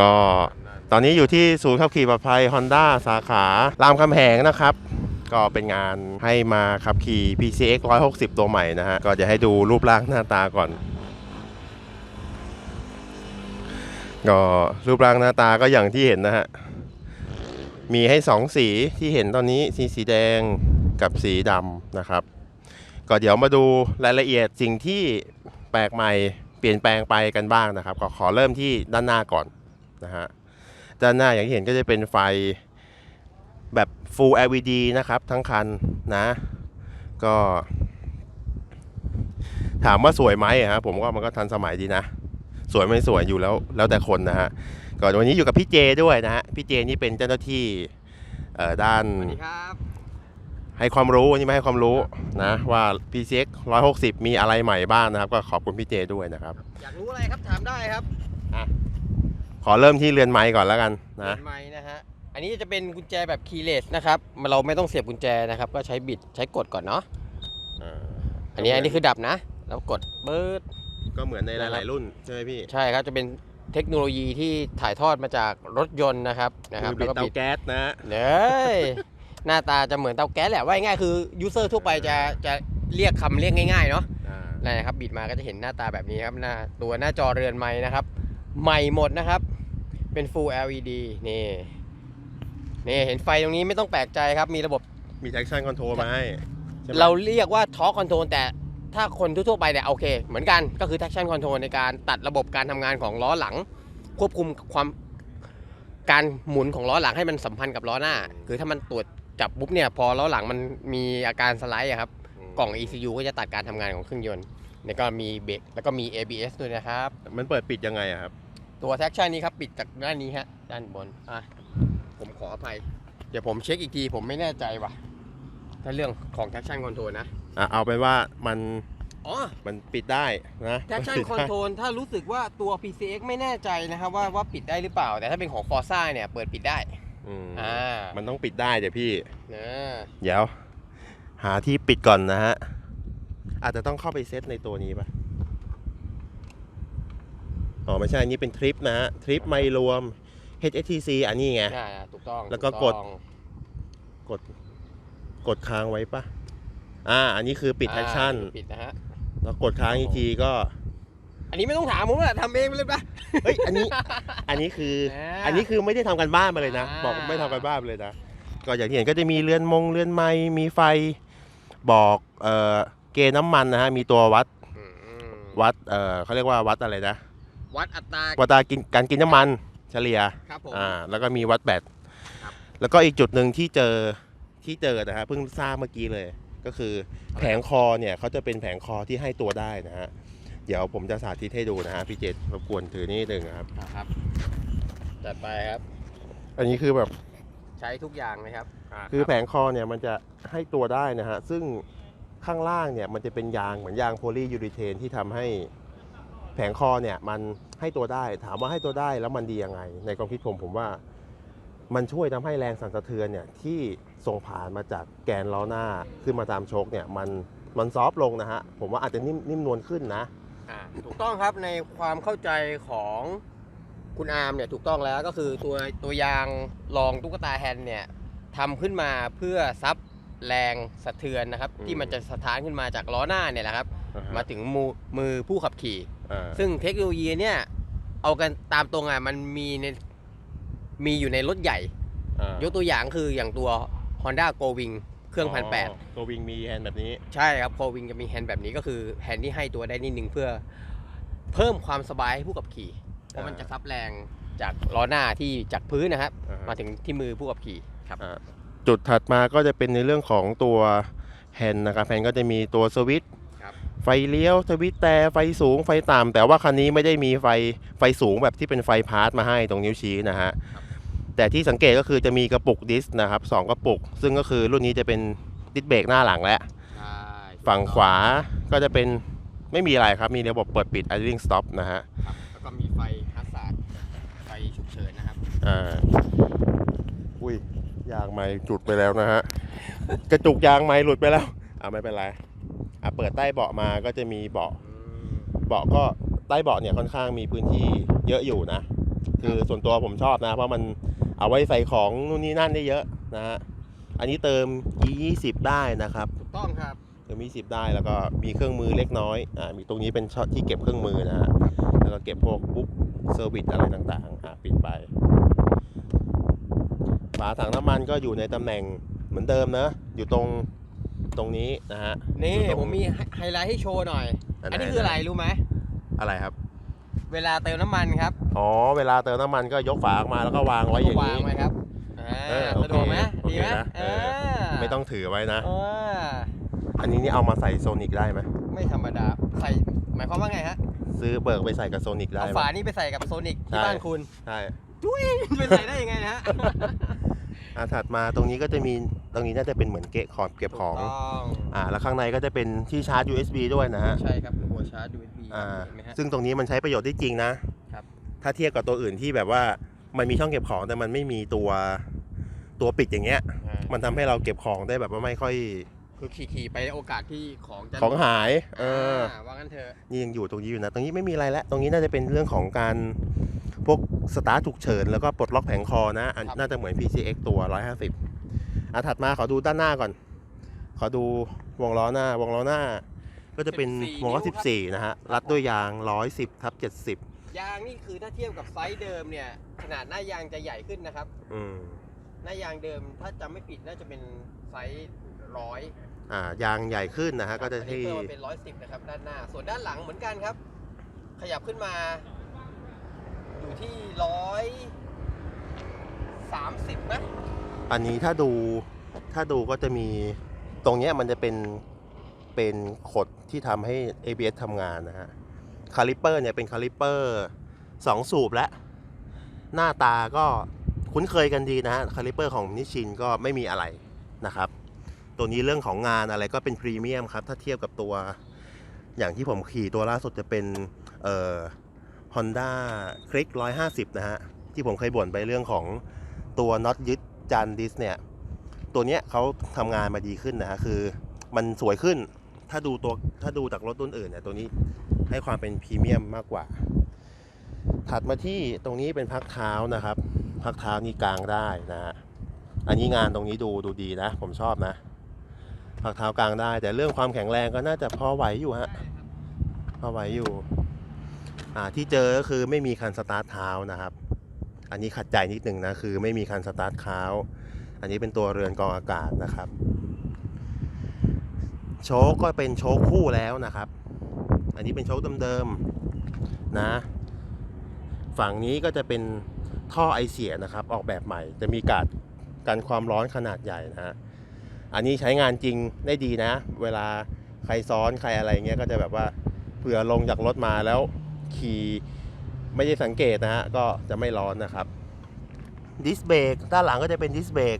ก็ตอนนี้อยู่ที่ศูนย์ขับขี่ปลอดภัย Honda สาขารามคำแหงนะครับ ก็เป็นงานให้มาขับขี่ PCX 160 ตัวใหม่นะฮะ ก็จะให้ดูรูปร่างหน้าตาก่อน ก็รูปร่างหน้าตาก็อย่างที่เห็นนะฮะ มีให้สองสีที่เห็นตอนนี้สีสีแดงกับสีดำนะครับ ก็เดี๋ยวมาดูรายละเอียดสิ่งที่แปลกใหม่เปลี่ยนแปลงไปกันบ้างนะครับ ก็ขอเริ่มที่ด้านหน้าก่อน นะฮะด้านหน้าอย่างที่เห็นก็จะเป็นไฟแบบ Full LED นะครับทั้งคันนะ ก็ถามว่าสวยไหมอะครับผมว่ามันก็ทันสมัยดีนะ สวยไม่สวยอยู่แล้วแล้วแต่คนนะฮะก่อนวันนี้อยู่กับพี่เจด้วยนะฮะพี่เจนี่เป็นเจ้าหน้าที่เอ่อด้านสวัสดีครับให้ความรู้วันนี้มาให้ความรู้นะว่า PCX 160 มีอะไรใหม่บ้างนะครับ ก็ขอบคุณพี่เจด้วยนะครับ อยากรู้อะไรครับถามได้ครับข อเริ่มที่เรือนไม้ก่อนแล้วกันนะเปิดไม้นะฮะอันนี้จะเป็นกุญแจแบบคีย์เลสนะครับเราไม่ต้องเสียบกุญแจนะครับ ก็ใช้บิดใช้กดก่อนเนาะอันนี้อันนี้คือดับนะ แล้วกดเบิร์ดก็เหมือนในหลาย ๆ รุ่นใช่ไหมพี่ใช่ครับจะเป็นเทคโนโลยีที่ถ่ายทอดมาจากรถยนต์นะครับนะครับคือบิดแล้วก็เตาบิดแก๊สนะเนยหน้าตาจะเหมือนเตาแก๊สแหละว่าง่ายๆคือยูเซอร์ทั่วไปจะจะเรียกคำเรียกง่าย ๆ เนาะอ่านั่นนะครับบิดมาก็จะเห็นหน้าตาแบบนี้ครับหน้าตัวหน้าจอเรือนไม้นะครับ ใหม่หมดนะครับ เป็น Full LED นี่นี่เห็นไฟตรงนี้ไม่ต้องแปลกใจครับ มีระบบมี traction control มาให้ใช่ไหมเราเรียกว่า Torque Control แต่ถ้าคนทั่วๆไปเนี่ยโอเค เหมือนกันก็คือ traction control ในการตัดระบบการทำงานของล้อหลัง ควบคุมความการหมุนของล้อหลังให้มันสัมพันธ์กับล้อหน้า คือถ้ามันตรวจจับปุ๊บเนี่ยพอล้อหลังมันมีอาการสไลด์อะครับมกล่อง ECU ก็จะตัดการทำงานของเครื่องยนต์แล้วก็มีเบรกแล้วก็มี ABS ด้วยนะครับ มันเปิดปิดยังไงอะครับ ตัว traction นี้ครับปิดจากด้านนี้ฮะด้านบนอะผมขออภัย เดี๋ยวผมเช็คอีกทีผมไม่แน่ใจว่ะ ถ้าเรื่องของ traction control นะอะเอาเป็นว่ามันอ๋อมันปิดได้นะ traction ปิดได้ control ถ้ารู้สึกว่าตัว PCX ไม่แน่ใจนะครับว่าว่าปิดได้หรือเปล่า แต่ถ้าเป็นของ Forza เนี่ยเปิดปิดได้อืมอ่ามันต้องปิดได้เดี๋ยวพี่นะเดี๋ยว หาที่ปิดก่อนนะฮะอาจจะต้องเข้าไปเซตในตัวนี้ปะ อ๋อไม่ใช่อันนี้เป็นทริปนะฮะทริปไม่รวม HSTC อันนี้ไง อ่าถูกต้องแล้วก็ถูกดต้องกดกดค้างไว้ปะอ่า อันนี้คือปิดอ่าแอคชั่นปิดนะฮะ แล้วกดค้างอีกทีก็ อันนี้ไม่ต้องถามผมว่าทำเองไปเลยปะ เฮ้ยอันนี้ อันนี้คืออ่าอันนี้คือไม่ได้ทำกันบ้านมาเลยนะ อ่า บอกไม่ทำกันบ้านมาเลยนะก็อย่างที่เห็นก็จะมีเรือนมงเรือนไม้มีไฟบอกเอ่อเกณฑ์น้ำมันนะฮะมีตัววัดอืมวัดเอ่อเขาเรียกว่าวัดอะไรนะ วัดอัตราวัดตรากินการกินน้ำมันเฉลี่ยครับผมอ่าแล้วก็มีวัดแบตครับแล้วก็อีกจุดหนึ่งที่เจอที่เจอนะฮะเพิ่งทราบเมื่อกี้เลย ก็คือแผงคอเนี่ยเขาจะเป็นแผงคอที่ให้ตัวได้นะฮะเดี๋ยวผมจะสาธิตให้ดูนะฮะพี่เจตรบกวนถือนี่หนึ่งนะครับ ครับจัดไปครับ อันนี้คือแบบใช้ทุกอย่างเลยครับาคือรับแผงคอเนี่ยมันจะให้ตัวได้นะฮะซึ่งข้างล่างเนี่ยมันจะเป็นยางเหมือนยางโพลียูริเทนที่ทำให้ แผงคอเนี่ยมันให้ตัวได้ ถามว่าให้ตัวได้แล้วมันดียังไง ในความคิดผมผมว่า มันช่วยทำให้แรงสั่นสะเทือนเนี่ยที่ส่งผ่านมาจากแกนล้อหน้าขึ้นมาตามโชคเนี่ยมันมันซอฟต์ลงนะฮะผมว่าอาจจะนิ่มนิ่มนวลขึ้นนะอ่าถูกต้องครับในความเข้าใจของคุณอาร์มเนี่ยถูกต้องแล้วก็คือตัวตัวยางรองตุ๊กตาแฮนด์เนี่ยทำขึ้นมาเพื่อซับแรงสะเทือนนะครับอืมที่มันจะสะท้านขึ้นมาจากล้อหน้าเนี่ยแหละครับ มาถึงมือมือผู้ขับขี่ อ่าซึ่งเทคโนโลยีเนี่ยเอากันตามตรงอะมันมีในมีอยู่ในรถใหญ่ อ่ายกตัวอย่างคืออย่างตัว Honda Go Wing เครื่องพันแปดตัววิงมีแฮนด์แบบนี้ ใช่ครับ Go Wing จะมีแฮนด์แบบนี้ก็คือแฮนด์ที่ให้ตัวได้นิดนึงเพื่อเพิ่มความสบายให้ผู้ขับขี่ เพราะมันจะซับแรงจากล้อหน้าที่จากพื้นนะครับ อ่าฮะ มาถึงที่มือผู้ขับขี่ครับอ่าจุดถัดมาก็จะเป็นในเรื่องของตัวแฮนด์นะครับแฮนด์ก็จะมีตัวสวิตช์ครับไฟเลี้ยวสวิตช์แต่ไฟสูงไฟต่ำแต่ว่าคันนี้ไม่ได้มีไฟไฟสูงแบบที่เป็นไฟพาร์ทมาให้ตรงนิ้วชี้นะฮะแต่ที่สังเกตก็คือจะมีกระปุกดิสก์นะครับสองกระปุก ซึ่งก็คือรุ่นนี้จะเป็นดิสเบรกหน้าหลังแล้วใช่ฝั่งขวาก็จะเป็นไม่มีอะไรครับมีระบบเปิดปิด idling stop นะฮะครับแล้วก็มีไฟฮัสซาร์ดไฟฉุกเฉินนะครับอ่าอุ้ยยางไม้จุดไปแล้วนะฮะกระจุกยางไม้หลุดไปแล้วอ่าไม่เป็นไร อะเปิดใต้เบาะมาก็จะมีเบาะเบาะก็ใต้เบาะเนี่ยค่อนข้างมีพื้นที่เยอะอยู่นะ คือส่วนตัวผมชอบนะ เพราะมันเอาไว้ใส่ของนู่นนี่นั่นได้เยอะนะฮะอันนี้เติม e 2 0ได้นะครับถูกต้องครับเติม e 2 0ได้แล้วก็มีเครื่องมือเล็กน้อยอ่ามีตรงนี้เป็นช่องที่เก็บเครื่องมือนะฮะแล้วก็เก็บพวกบุ๊กเซอร์วิสอะไรต่างๆอ่าปิดไปฝาถังน้ำมันก็อยู่ในตำแหน่งเหมือนเดิมนะ อยู่ตรง ตรงนี้นะฮะนี่อยู่ตรง ผมมีไฮไลท์ให้โชว์หน่อย อันไหน อันนี้คืออะไรรู้ไหม อะไรครับ เวลาเติมน้ำมันครับอ๋อ เวลาเติมน้ำมันก็ยกฝาออกมาแล้วก็วางไว้อย่างวางนี้ ไว้ครับอ่าเออโอเคสะดวกไหมโอเคดีไหมนะเอเออ ไม่ต้องถือไว้นะ เอออันนี้นี่เอามาใส่โซนิกได้ไหมไม่ธรรมดา ใส่หมายความว่าไงฮะ ซื้อเบิกไปใส่กับโซนิกได้เอาไหม ฝานี้ไปใส่กับโซนิกที่ใช่บ้านคุณ ใช่ ไปใส่ได้ยังไงนะฮะ อ่าถัดมาตรงนี้ก็จะมี ตรงนี้น่าจะเป็นเหมือนเกะขอบเก็บของถูกต้องอ่าแล้วข้างในก็จะเป็นที่ชาร์จ USB ด้วยนะฮะ ใช่ครับหัวชาร์จ USB อ่า เห็นไหมฮะ ซึ่งตรงนี้มันใช้ประโยชน์ได้จริงนะครับ ถ้าเทียบกับตัวอื่นที่แบบว่ามันมีช่องเก็บของแต่มันไม่มีตัวตัวปิดอย่างเงี้ย อ่ามันทำให้เราเก็บของได้แบบว่าไม่ค่อยคือขี่ๆไปโอกาสที่ของจะของหาย เออาว่างั้นเถอะนี่ยังอยู่ตรงนี้อยู่นะ ตรงนี้ไม่มีอะไรแล้ว ตรงนี้น่าจะเป็นเรื่องของการพวกสตาร์ทฉุกเฉินแล้วก็ปลดล็อกแผงคอนะอันน่าจะเหมือน PCX ตัว 150 อะถัดมาขอดูด้านหน้าก่อน ขอดูวงล้อหน้าวงล้อหน้า ก็จะเป็นวงล้อ14 นะฮะ รัดด้วยยาง 110ทับ70 ยางนี่คือถ้าเทียบกับไซส์เดิมเนี่ย ขนาดหน้ายางจะใหญ่ขึ้นนะครับ อืม หน้ายางเดิมถ้าจำไม่ผิดน่าจะเป็นไซส์ร้อยอ่ายางใหญ่ขึ้นนะฮะ ก็จะอันนี้ที่เพิ่มมาเป็นร้อยสิบนะครับด้านหน้า ส่วนด้านหลังเหมือนกันครับ ขยับขึ้นมา อยู่ที่ร้อยสามสิบนะ อันนี้ถ้าดูถ้าดูก็จะมีตรงเนี้ยมันจะเป็นเป็นขดที่ทำให้ ABS ทำงานนะฮะคาลิเปอร์เนี่ยเป็นคาลิเปอร์สองสูบและ หน้าตาก็คุ้นเคยกันดีนะฮะคาลิเปอร์ของนิชินก็ไม่มีอะไรนะครับ ตัวนี้เรื่องของงานอะไรก็เป็นพรีเมียมครับ ถ้าเทียบกับตัวอย่างที่ผมขี่ตัวล่าสุดจะเป็นเอ่อ Honda Click 150 นะฮะ ที่ผมเคยบ่นไปเรื่องของตัวน็อตยึด จานดิสเนี่ย ตัวเนี้ยเขาทำงานมาดีขึ้นนะฮะคือมันสวยขึ้นถ้าดูตัวถ้าดูจากรถรุ่นอื่นเนี่ยตัวนี้ให้ความเป็นพรีเมียมมากกว่า ถัดมาที่ตรงนี้เป็นพักเท้านะครับ พักเท้านี่กลางได้นะฮะอันนี้งานตรงนี้ดูดูดีนะ ผมชอบนะ พักเท้ากลางได้ แต่เรื่องความแข็งแรงก็น่าจะพอไหวอยู่ฮะพอไหวอยู่ อ่าที่เจอก็คือไม่มีคันสตาร์ทเท้านะครับ อันนี้ขัดใจนิดนึงนะ คือไม่มีคันสตาร์ทเท้าอันนี้เป็นตัวเรือนกองอากาศนะครับ โชคก็เป็นโชคคู่แล้วนะครับ อันนี้เป็นโชคเดิมๆนะ ฝั่งนี้ก็จะเป็นท่อไอเสียนะครับ ออกแบบใหม่ จะมีการกันความร้อนขนาดใหญ่นะฮะอันนี้ใช้งานจริงได้ดีนะ เวลาใครซ้อนใครอะไรเงี้ยก็จะแบบว่าเผื่อลงจากรถมาแล้วขี่ ไม่ได้สังเกตนะฮะก็จะไม่ร้อนนะครับดิสเบรกด้านหลังก็จะเป็นดิสเบรก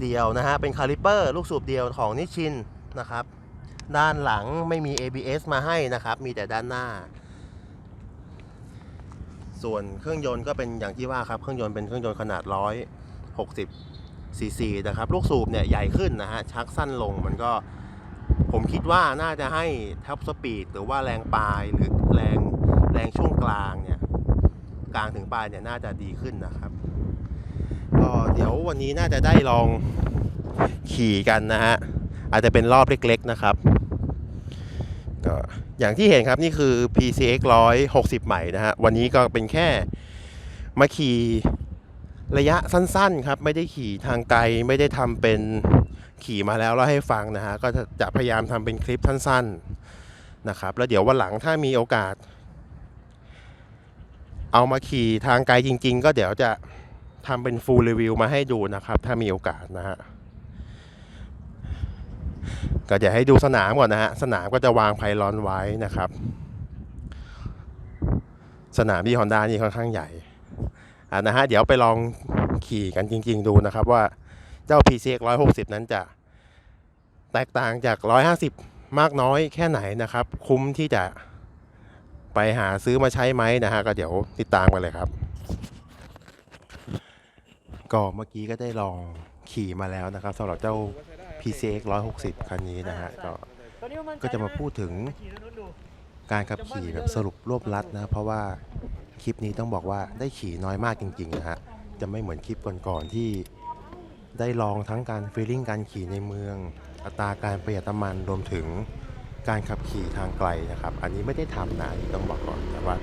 เดียวนะฮะเป็นคาลิเปอร์ลูกสูบเดียวของนิชินนะครับด้านหลังไม่มี ABS มาให้นะครับ มีแต่ด้านหน้า ส่วนเครื่องยนต์ก็เป็นอย่างที่ว่าครับ เครื่องยนต์เป็นเครื่องยนต์ขนาด 160ซีซีนะครับ ลูกสูบเนี่ยใหญ่ขึ้นนะฮะ ชักสั้นลงมันก็ ผมคิดว่าน่าจะให้ท็อปสปีดหรือว่าแรงปลายหรือแรง แรงช่วงกลางเนี่ยกลางถึงปลายเนี่ยน่าจะดีขึ้นนะครับ ก็เดี๋ยววันนี้น่าจะได้ลองขี่กันนะฮะอาจจะเป็นรอบเล็กๆนะครับก็อย่างที่เห็นครับนี่คือ PCX 160 ใหม่นะฮะวันนี้ก็เป็นแค่มาขี่ระยะสั้นๆครับ ไม่ได้ขี่ทางไกลไม่ได้ทำเป็นขี่มาแล้วแล้วให้ฟังนะฮะก็จะจะพยายามทำเป็นคลิปสั้นๆนะครับ แล้วเดี๋ยววันหลังถ้ามีโอกาส เอามาขี่ทางไกลจริง ๆ ก็เดี๋ยวจะทำเป็นฟูลรีวิวมาให้ดูนะครับ ถ้ามีโอกาสนะฮะก็จะให้ดูสนามก่อนนะฮะ สนามก็จะวางไพลอนไว้นะครับ สนามที่ Honda นี่ค่อนข้างใหญ่อ่านะฮะ เดี๋ยวไปลองขี่กันจริง ๆ ดูนะครับว่าเจ้า PCX 160 นั้นจะแตกต่างจาก 150 มากน้อยแค่ไหนนะครับ คุ้มที่จะ ไปหาซื้อมาใช้ไหมนะฮะก็เดี๋ยวติดตามกันเลยครับ ก็เมื่อกี้ก็ได้ลองขี่มาแล้วนะครับสำหรับเจ้า PCX 160 คันนี้นะฮะก็ก็จะมาพูดถึงการขับขี่แบบสรุปรวบลัดนะ เพราะว่าคลิปนี้ต้องบอกว่าได้ขี่น้อยมากจริงๆนะฮะจะไม่เหมือนคลิปก่อนๆที่ได้ลองทั้งการฟีลลิ่งการขี่ในเมือง อัตราการประหยัดน้ำมันรวมถึง การขับขี่ทางไกลนะครับ อันนี้ไม่ได้ทำนะอันต้องบอกก่อนแต่ว่า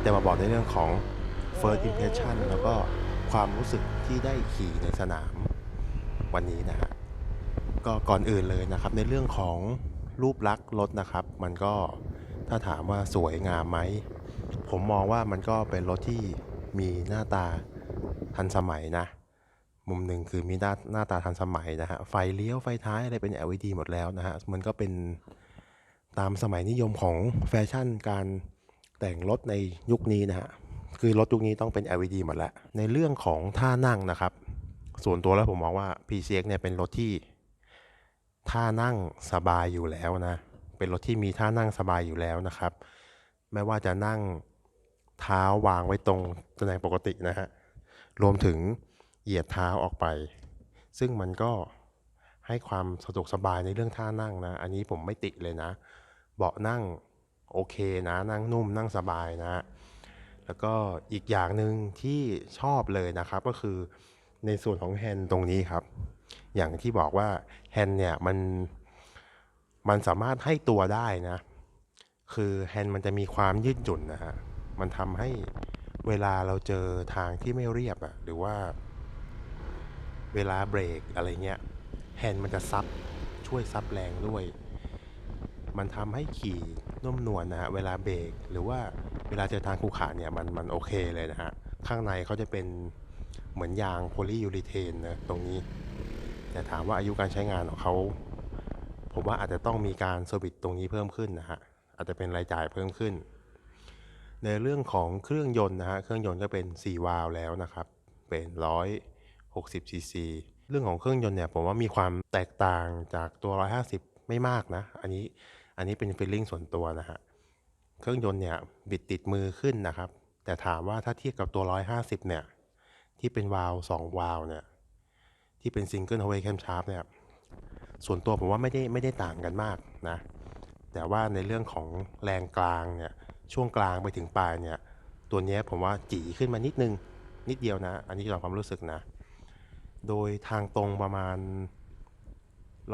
แต่มาบอกในเรื่องของ first impression แล้วก็ความรู้สึกที่ได้ขี่ในสนามวันนี้นะฮะก็ก่อนอื่นเลยนะครับ ในเรื่องของรูปลักษณ์รถนะครับ มันก็ถ้าถามว่าสวยงามไหม ผมมองว่ามันก็เป็นรถที่มีหน้าตาทันสมัยนะ มุมหนึ่งคือมีหน้าหน้าตาทันสมัยนะฮะไฟเลี้ยวไฟท้ายอะไรเป็น LED หมดแล้วนะฮะมันก็เป็น ตามสมัยนิยมของแฟชั่นการแต่งรถในยุคนี้นะฮะคือรถยุคนี้ต้องเป็น LED หมดแล้ว ในเรื่องของท่านั่งนะครับ ส่วนตัวแล้วผมมองว่า PCX เนี่ยเป็นรถที่ท่านั่งสบายอยู่แล้วนะ เป็นรถที่มีท่านั่งสบายอยู่แล้วนะครับ ไม่ว่าจะนั่งเท้าวางไว้ตรงตำแหน่งปกตินะฮะ รวมถึงเหยียดเท้าออกไป ซึ่งมันก็ให้ความสะดวกสบายในเรื่องท่านั่งนะ อันนี้ผมไม่ติเลยนะ เบาะนั่งโอเคนะนั่งนุ่มนั่งสบายนะ แล้วก็อีกอย่างหนึ่งที่ชอบเลยนะครับก็คือในส่วนของแฮนด์ตรงนี้ครับ อย่างที่บอกว่าแฮนด์เนี่ยมันมันสามารถให้ตัวได้นะ คือแฮนด์มันจะมีความยืดหยุ่นนะฮะมันทำให้เวลาเราเจอทางที่ไม่เรียบอะหรือว่า เวลาเบรกอะไรเงี้ยแฮนด์มันจะซับช่วยซับแรงด้วย มันทำให้ขี่นุ่มนวลนะฮะเวลาเบรกหรือว่าเวลาเจอทางขรุขระเนี่ยมันมันโอเคเลยนะฮะข้างในเขาจะเป็นเหมือนยางโพลียูริเทนนะตรงนี้ แต่ถามว่าอายุการใช้งานของเขาผมว่าอาจจะต้องมีการเซอร์วิสตรงนี้เพิ่มขึ้นนะฮะอาจจะเป็นรายจ่ายเพิ่มขึ้น ในเรื่องของเครื่องยนต์นะฮะเครื่องยนต์ก็เป็น 4 วาล์วแล้วนะครับเป็น160ซีซีเรื่องของเครื่องยนต์เนี่ยผมว่ามีความแตกต่างจากตัว 150 ไม่มากนะ อันนี้ อันนี้เป็นฟีลลิ่งส่วนตัวนะฮะเครื่องยนต์เนี่ยบิดติดมือขึ้นนะครับ แต่ถามว่าถ้าเทียบกับตัว 150 เนี่ย ที่เป็นวาล์ว2วาล์วเนี่ย ที่เป็นซิงเกิล h ฮ w ว y แคมชาร์ปเนี่ย ส่วนตัวผมว่าไม่ได้ไม่ได้ต่างกันมากนะ แต่ว่าในเรื่องของแรงกลางเนี่ย ช่วงกลางไปถึงปลายเนี่ย ตัวเนี้ยผมว่าจีขึ้นมานิดนึง นิดเดียวนะ อันนี้เราความรู้สึกนะ โดยทางตรงประมาณ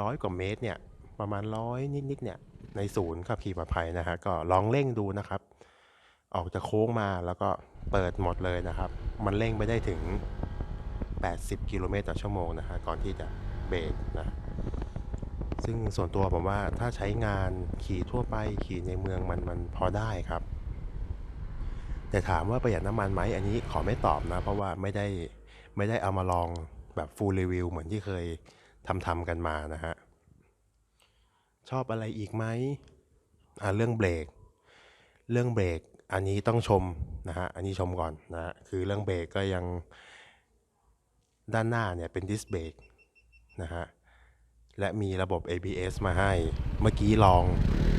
ร้อยกว่าเมตรเนี่ย ประมาณร้อยนิดๆเนี่ยในศูนย์ขับขี่ปลอดภัยนะฮะก็ลองเร่งดูนะครับ ออกจากโค้งมาแล้วก็เปิดหมดเลยนะครับ มันเร่งไปได้ถึง 80 กิโลเมตรต่อชั่วโมงนะฮะก่อนที่จะเบรกนะซึ่งส่วนตัวผมว่าถ้าใช้งานขี่ทั่วไปขี่ในเมืองมันมันพอได้ครับ แต่ถามว่าประหยัดน้ำมันไหมอันนี้ขอไม่ตอบนะ เพราะว่าไม่ได้ไม่ได้เอามาลองแบบฟูลรีวิวเหมือนที่เคยทำทำกันมานะฮะ ชอบอะไรอีกไหมอ่าเรื่องเบรก เรื่องเบรกอันนี้ต้องชมนะฮะ อันนี้ชมก่อนนะฮะ คือเรื่องเบรกก็ยังด้านหน้าเนี่ยเป็นดิสเบรกนะฮะ และมีระบบ ABS มาให้ เมื่อกี้ลอง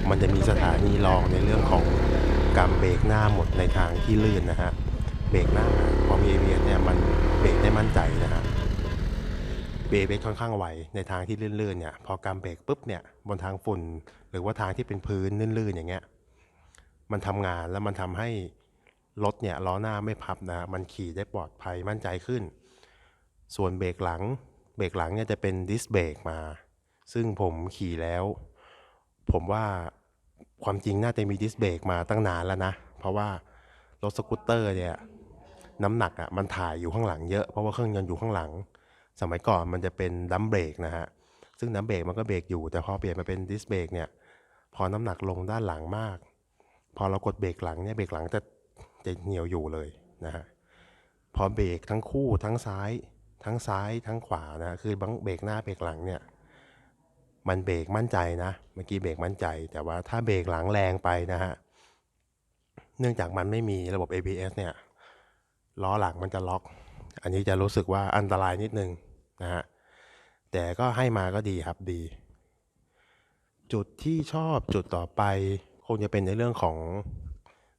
มันจะมีสถานีลองในเรื่องของการเบรกหน้าหมดในทางที่ลื่นนะฮะ เบรกหน้าพอมี ABS เนี่ยมันเบรกได้มั่นใจนะฮะ เบรกค่อนข้างไวในทางที่ลื่นๆเนี่ยพอการเบรกปุ๊บเนี่ยบนทางฝุ่น หรือว่าทางที่เป็นพื้นลื่นๆอย่างเงี้ยมันทำงานแล้วมันทำให้รถเนี่ยล้อหน้าไม่พับนะมันขี่ได้ปลอดภัยมั่นใจขึ้น ส่วนเบรกหลังเบรกหลังเนี่ยจะเป็นดิสเบรกมา ซึ่งผมขี่แล้ว ผมว่าความจริงน่าจะมีดิสเบรกมาตั้งนานแล้วนะ เพราะว่ารถสกูตเตอร์เนี่ยน้ำหนักอะมันถ่ายอยู่ข้างหลังเยอะเพราะว่าเครื่องยนต์อยู่ข้างหลัง สมัยก่อนมันจะเป็นดัมเบรกนะฮะ ซึ่งดัมเบรกมันก็เบรกอยู่ แต่พอเปลี่ยนมาเป็นดิสเบรกเนี่ย พอน้ำหนักลงด้านหลังมาก พอเรากดเบรกหลังเนี่ย เบรกหลังจะจะเหนียวอยู่เลยนะฮะ พอเบรกทั้งคู่ทั้งซ้าย ทั้งซ้ายทั้งขวานะ คือบังเบรกหน้าเบรกหลังเนี่ย มันเบรกมั่นใจนะ เมื่อกี้เบรกมั่นใจ แต่ว่าถ้าเบรกหลังแรงไปนะฮะ เนื่องจากมันไม่มีระบบ ABS เนี่ย ล้อหลังมันจะล็อก อันนี้จะรู้สึกว่าอันตรายนิดนึงนะฮะแต่ก็ให้มาก็ดีครับดี จุดที่ชอบจุดต่อไปคงจะเป็นในเรื่องของ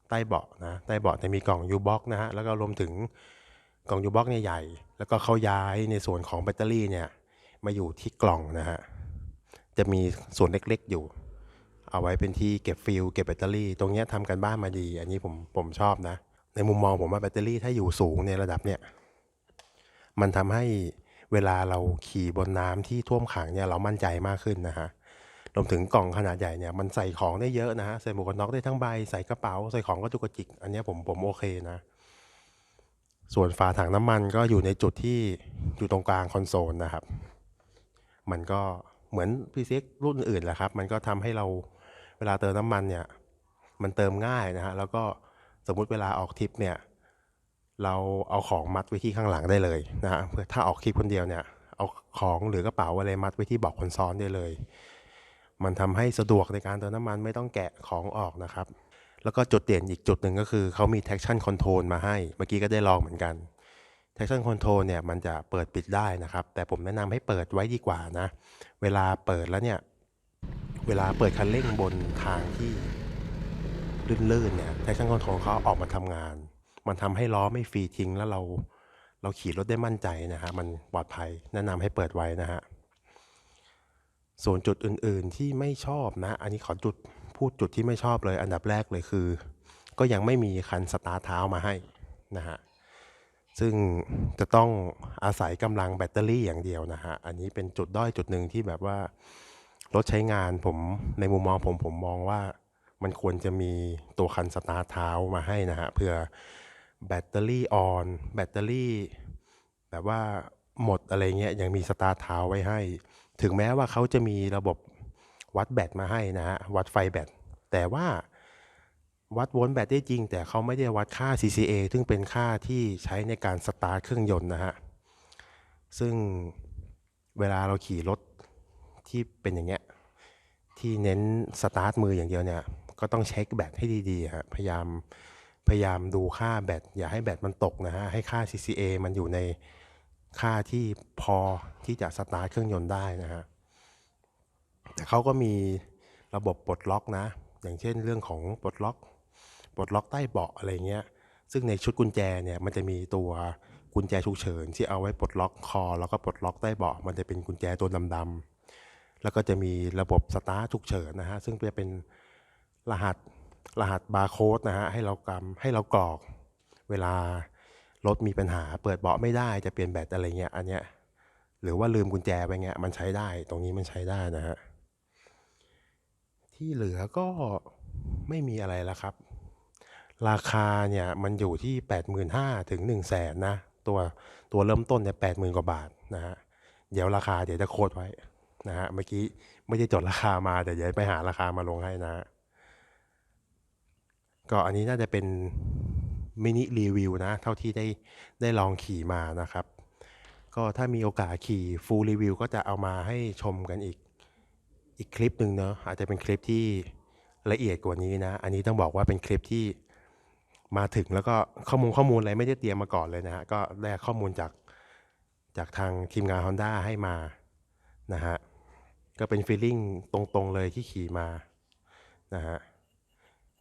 ใต้เบาะนะใต้เบาะจะมีกล่อง U box นะฮะแล้วก็รวมถึงกล่อง U box เนี่ยใหญ่ แล้วก็เขาย้ายในส่วนของแบตเตอรี่เนี่ยมาอยู่ที่กล่องนะฮะจะมีส่วนเล็กๆอยู่ เอาไว้เป็นที่เก็บฟิลเก็บแบตเตอรี่ ตรงเนี้ยทำกันบ้านมาดี อันนี้ผมผมชอบนะ ในมุมมองผมว่าแบตเตอรี่ถ้าอยู่สูงในระดับเนี้ย มันทำให้เวลาเราขี่บนน้ำที่ท่วมขังเนี่ยเรามั่นใจมากขึ้นนะฮะรวมถึงกล่องขนาดใหญ่เนี่ยมันใส่ของได้เยอะนะฮะใส่หมวกกันน็อกได้ทั้งใบใส่กระเป๋า ใส่ของก็จุกกระจิก อันนี้ผมผมโอเคนะ ส่วนฝาถังน้ำมันก็อยู่ในจุดที่อยู่ตรงกลางคอนโซลนะครับ มันก็เหมือนพีซีรุ่นอื่นแหละครับ มันก็ทำให้เราเวลาเติมน้ำมันเนี่ย มันเติมง่ายนะฮะแล้วก็สมมุติเวลาออกทริปเนี่ย เราเอาของมัดไว้ที่ข้างหลังได้เลยนะฮะเพื่อถ้าออกทริปคนเดียวเนี่ย เอาของหรือกระเป๋าอะไรมัดไว้ที่เบาะคนซ้อนได้เลย มันทำให้สะดวกในการเติมน้ำมันไม่ต้องแกะของออกนะครับ แล้วก็จุดเด่นอีกจุดหนึ่งก็คือเขามี traction control มาให้ เมื่อกี้ก็ได้ลองเหมือนกัน traction control เนี่ยมันจะเปิดปิดได้นะครับ แต่ผมแนะนำให้เปิดไว้ดีกว่านะ เวลาเปิดแล้วเนี่ย เวลาเปิดคันเร่งบนทางที่ลื่นๆเนี่ย traction control เขาออกมาทำงาน มันทำให้ล้อไม่ฟรีทิ้งแล้วเราเราขี่รถได้มั่นใจนะฮะมันปลอดภัยแนะนำให้เปิดไว้นะฮะส่วนจุดอื่นๆที่ไม่ชอบนะ อันนี้ขอจุดพูดจุดที่ไม่ชอบเลย อันดับแรกเลยคือ ก็ยังไม่มีคันสตาร์ทเท้ามาให้นะฮะซึ่งจะต้องอาศัยกำลังแบตเตอรี่อย่างเดียวนะฮะอันนี้เป็นจุดด้อยจุดหนึ่งที่แบบว่ารถใช้งานผมในมุมมองผมผมมองว่ามันควรจะมีตัวคันสตาร์ทเท้ามาให้นะฮะเพื่อ แบตเตอรี่ออน แบตเตอรี่แบบว่าหมดอะไรเงี้ยยังมีสตาร์ทเท้าไว้ให้ ถึงแม้ว่าเขาจะมีระบบวัดแบตมาให้นะฮะ วัดไฟแบต แต่ว่าวัดโวลต์แบตได้จริง แต่เขาไม่ได้วัดค่า CCA ซึ่งเป็นค่าที่ใช้ในการสตาร์ทเครื่องยนต์นะฮะ ซึ่งเวลาเราขี่รถที่เป็นอย่างเงี้ย ที่เน้นสตาร์ทมืออย่างเดียวเนี่ย ก็ต้องเช็คแบตให้ดีๆฮะพยายาม พยายามดูค่าแบตอย่าให้แบตมันตกนะฮะ ให้ค่า CCA มันอยู่ในค่าที่พอที่จะสตาร์ทเครื่องยนต์ได้นะฮะแต่เขาก็มีระบบปลดล็อกนะ อย่างเช่นเรื่องของปลดล็อกปลดล็อกใต้เบาะอะไรเงี้ย ซึ่งในชุดกุญแจเนี่ยมันจะมีตัวกุญแจฉุกเฉินที่เอาไว้ปลดล็อกคอ แล้วก็ปลดล็อกใต้เบาะมันจะเป็นกุญแจตัวดำๆแล้วก็จะมีระบบสตาร์ทฉุกเฉินนะฮะซึ่งจะเป็นรหัส รหัสบาร์โค้ดนะฮะให้เรากำให้เรากรอกเวลารถมีปัญหา เปิดเบาะไม่ได้จะเปลี่ยนแบตอะไรเงี้ยอันเนี้ยหรือว่าลืมกุญแจไปเงี้ยมันใช้ได้ตรงนี้มันใช้ได้นะฮะที่เหลือก็ไม่มีอะไรแล้วครับ ราคาเนี่ยมันอยู่ที่ 85,000ถึง1 0 0 0 0แสนนะตัวตัวเริ่มต้นเนี่ย80,000กว่าบาทนะฮะเดี๋ยวราคาเดี๋ยวจะโค้ดไว้นะฮะเมื่อกี้ไม่ได้จดราคามาแต่เดี๋ยวไปหาราคามาลงให้นะฮะ ก็อันนี้น่าจะเป็นมินิรีวิวนะ เท่าที่ได้ได้ลองขี่มานะครับ ก็ถ้ามีโอกาสขี่ฟูลรีวิวก็จะเอามาให้ชมกันอีกอีกคลิปหนึ่งเนอะอาจจะเป็นคลิปที่ละเอียดกว่านี้นะ อันนี้ต้องบอกว่าเป็นคลิปที่มาถึงแล้วก็ข้อมูลข้อมูลอะไรไม่ได้เตรียมมาก่อนเลยนะฮะก็ได้ข้อมูลจากจากทางทีมงาน Honda ให้มานะฮะก็เป็นฟีลลิ่งตรงๆเลยที่ขี่มานะฮะ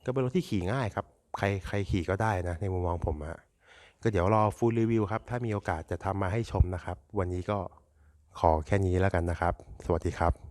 ก็เป็นรถที่ขี่ง่ายครับ ใครใครขี่ก็ได้นะ ในมุมมองผมอะก็เดี๋ยวรอฟูลรีวิวครับ ถ้ามีโอกาสจะทำมาให้ชมนะครับ วันนี้ก็ขอแค่นี้แล้วกันนะครับ สวัสดีครับ